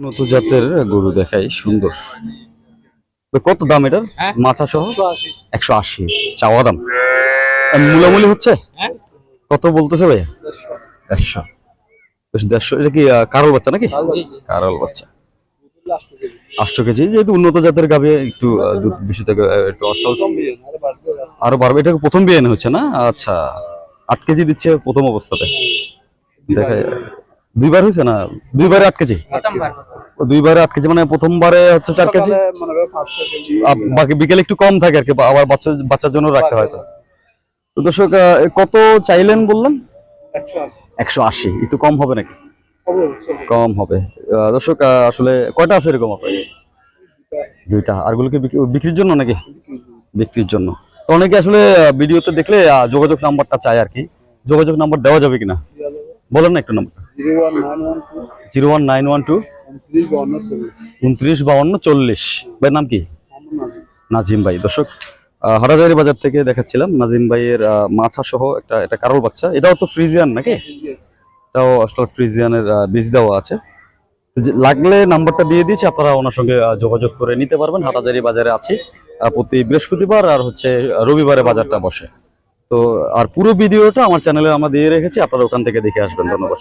উন্নত জাতের গরু দেখাই সুন্দর। তো কত দাম এটার? হ্যাঁ? মাছা সহ একশো আশি। চাওয়া দাম? মূলামূলি হচ্ছে? হ্যাঁ? কত বলতেছে ভাই দেড়শো। বেশ দেড়শো এটা কি কারল বাচ্চা নাকি? কারল বাচ্চা। আটশো কেজি। যেহেতু উন্নত জাতের গাবে একটু দুধ বেশি থেকে একটু অস্টাল আরও বাড়বে এটা প্রথম বিয়ে হচ্ছে না? আচ্ছা আট কেজি দিচ্ছে প্রথম অবস্থাতে। দেখা যায়। দুইবার হয়েছে না? দুইবারে আট কেজি? ও দুইবারে আট কেজি মানে প্রথমবারে হচ্ছে চার কেজি? বাকি বিকেলে একটু কম থাকে আর কি বা আবার বাচ্চা বাচ্চার জন্য রাখতে হয় তো। দর্শক কত চাইলেন বললেন? একশো আশি। একটু কম হবে নাকি? কম হবে। দর্শক আসলে কয়টা আছে এরকম আপনার? দুইটা। আরগুলোকে বিক্রি- বিক্রির জন্য নাকি? বিক্রির জন্য। তো অনেকে আসলে ভিডিওতে দেখলে যোগাযোগ নাম্বারটা চায় আর কি। যোগাযোগ নাম্বার দেওয়া যাবে কিনা? বলেন না একটু number zero one nine one two উনত্রিশ বাউন্ন চল্লিশ। ভাইয়ের নাম কি? নাজিম। ভাই। দর্শক আহ, হাটাজারি বাজার থেকে দেখাচ্ছিলাম নাজিম ভাইয়ের মাছা সহ একটা এটা কারোর বাচ্চা। এটাও তো ফ্রিজিয়ান নাকি? এটাও অস্ট্রাল ফ্রিজিয়ানের বীজ দেওয়া আছে। লাগলে নাম্বারটা দিয়ে দিয়েছি আপনারা ওনার সঙ্গে যোগাযোগ করে নিতে পারবেন। হাটাজারি বাজারে আছি প্রতি বৃহস্পতিবার আর হচ্ছে রবিবারে বাজারটা বসে। তো আর পুরো ভিডিওটা আমার চ্যানেলে আমরা দিয়ে রেখেছি আপনারা ওখান থেকে দেখে আসবেন। ধন্যবাদ।